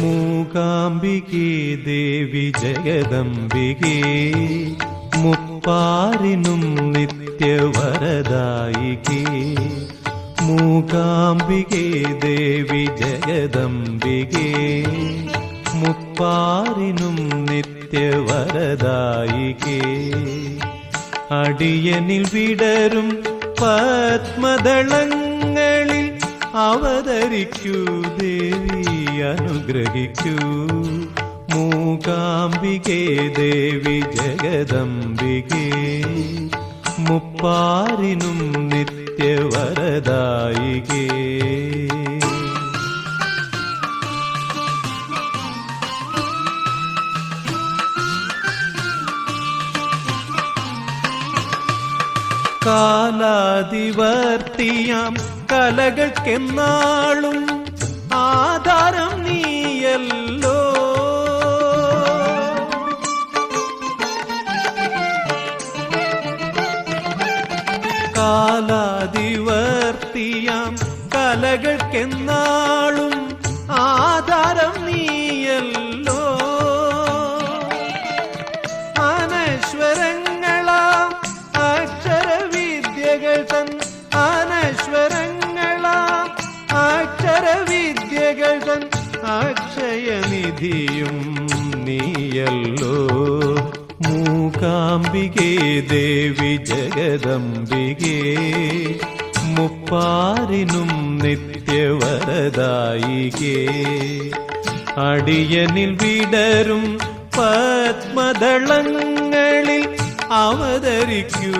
മൂകാംബികേ ദേവി ജഗദംബികേ മുപ്പാരിനും നിത്യവരദായികേ. മൂകാംബികേ ദേവി ജഗദംബികേ മുപ്പാരിനും നിത്യവരദായികേ. അടിയനിൽ വിടരും പത്മദളങ്ങളിൽ അവതരിക്കൂ ദേവി. അനുഗ്രഹിക്കൂ. മൂകാംബികേ ദേവി ജഗദംബികേ. മുപ്പാരിനും നിത്യവരദായികേ. കാലാതിവർത്തിയാം കലകൾക്കെന്നാളും ആധാരം കാലാതിവർത്തിയാം കലകൾക്കെന്നാളും ആധാരം നീയല്ലോ. അനശ്വരങ്ങളാം അക്ഷരവിദ്യകൾ തൻ അനശ്വരങ്ങളാം അക്ഷരവിദ്യകൾ തൻ അക്ഷയനിധിയും നീയല്ലോ. മൂകാംബികേ ദേവി ജഗദംബികേ മുപ്പാരിനും നിത്യവരദായികേ. അടിയനിൽ വിടരും പത്മദളങ്ങളിൽ അവതരിക്കൂ